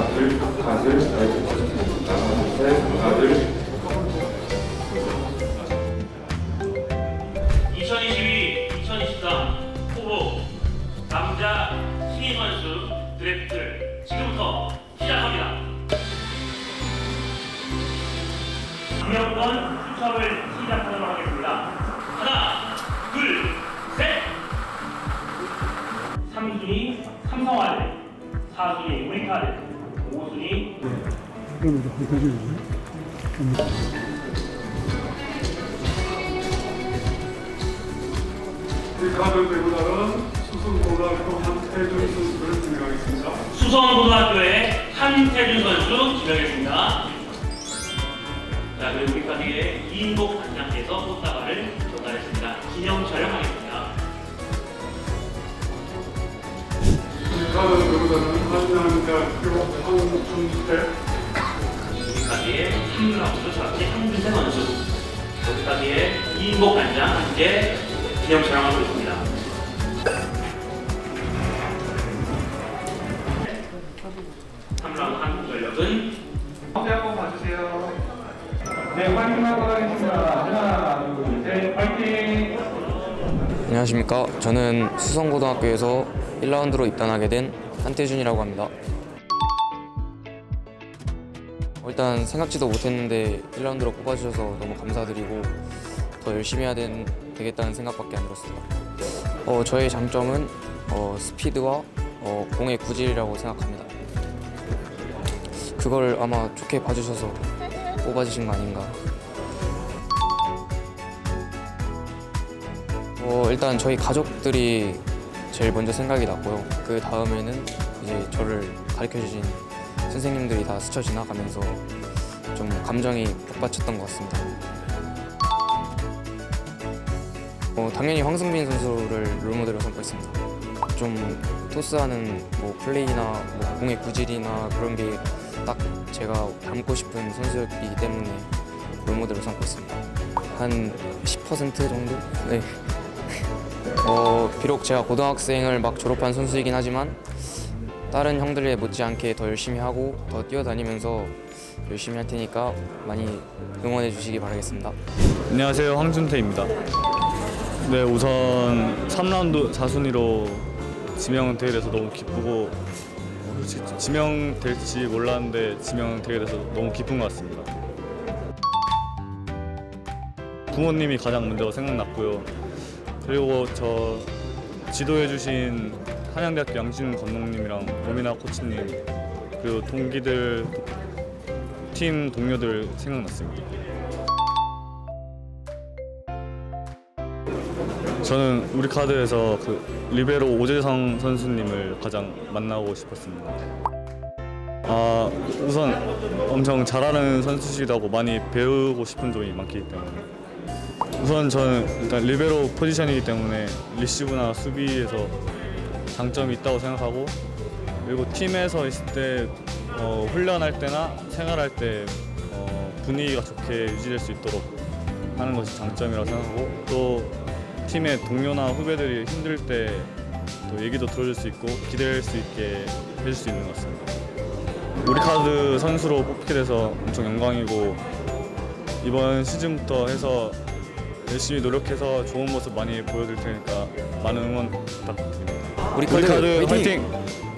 아들, 아들, 아들, 아들, 아들. 2022, 2023 후보 남자 신인 선수 드래프트 지금부터 시작합니다. 강력권 추첨을 시작하도록 하겠습니다. 하나, 둘, 셋! 3순위 삼성화재, 4순위 우리카드, 5순위 그러면 좀 대주세요. 이 카드 배우자는 수승고등학교 한태준 선수를 진행하겠습니다. 수성고등학교의 한태준 선수 지명했습니다. 자, 그리고 우리 카드의 이인복 단장께서 꽃다발을 전달했습니다. 기념 촬영하겠습니다. 이 카드 배우자는 한양대학교 카드의 3라운드 좌측 한준세 선수, 우리 카드의 이인복 단장 함께 기념 촬영하고 있습니다. 안녕하십니까. 저는 수성고등학교에서 1라운드로 입단하게 된 한태준이라고 합니다. 어, 일단 생각지도 못했는데 1라운드로 뽑아주셔서 너무 감사드리고 더 열심히 해야 된, 되겠다는 생각밖에 안 들었습니다. 어, 저의 장점은 어, 스피드와 어, 공의 구질이라고 생각합니다. 그걸 아마 좋게 봐주셔서 뽑아주신 거 아닌가 어, 일단 저희 가족들이 제일 먼저 생각이 났고요. 그 다음에는 이제 저를 가르쳐 주신 선생님들이 다 스쳐 지나가면서 좀 감정이 북받쳤던 것 같습니다. 어, 당연히 황승빈 선수를 롤모델로 삼고 있습니다. 좀 토스하는 뭐 플레이나 뭐 공의 구질이나 그런 게 딱 제가 닮고 싶은 선수였기 때문에 롤모델로 삼고 있습니다. 한 10% 정도? 네. 어, 비록 제가 고등학생을 막 졸업한 선수이긴 하지만 다른 형들에 못지않게 더 열심히 하고 더 뛰어다니면서 열심히 할 테니까 많이 응원해 주시기 바라겠습니다. 안녕하세요 황준태입니다. 네 우선 3라운드 4순위로 지명되게 돼서 너무 기쁘고 어, 지명될지 몰랐는데 지명되게 돼서 너무 기쁜 것 같습니다. 부모님이 가장 먼저 생각났고요. 그리고 저 지도해 주신 한양대학교 양진훈 감독님이랑 고민아 코치님 그리고 동기들 팀 동료들 생각났습니다. 저는 우리 카드에서 그 리베로 오재성 선수님을 가장 만나고 싶었습니다. 아 우선 엄청 잘하는 선수시다고 많이 배우고 싶은 점이 많기 때문에 우선 저는 일단 리베로 포지션이기 때문에 리시브나 수비에서 장점이 있다고 생각하고 그리고 팀에서 있을 때 어, 훈련할 때나 생활할 때 어, 분위기가 좋게 유지될 수 있도록 하는 것이 장점이라고 생각하고 또 팀의 동료나 후배들이 힘들 때 또 얘기도 들어줄 수 있고 기댈 수 있게 해줄 수 있는 것 같습니다. 우리 카드 선수로 뽑게 돼서 엄청 영광이고 이번 시즌부터 해서 열심히 노력해서 좋은 모습 많이 보여드릴 테니까 많은 응원 부탁드립니다. 우리 카드! 화이팅!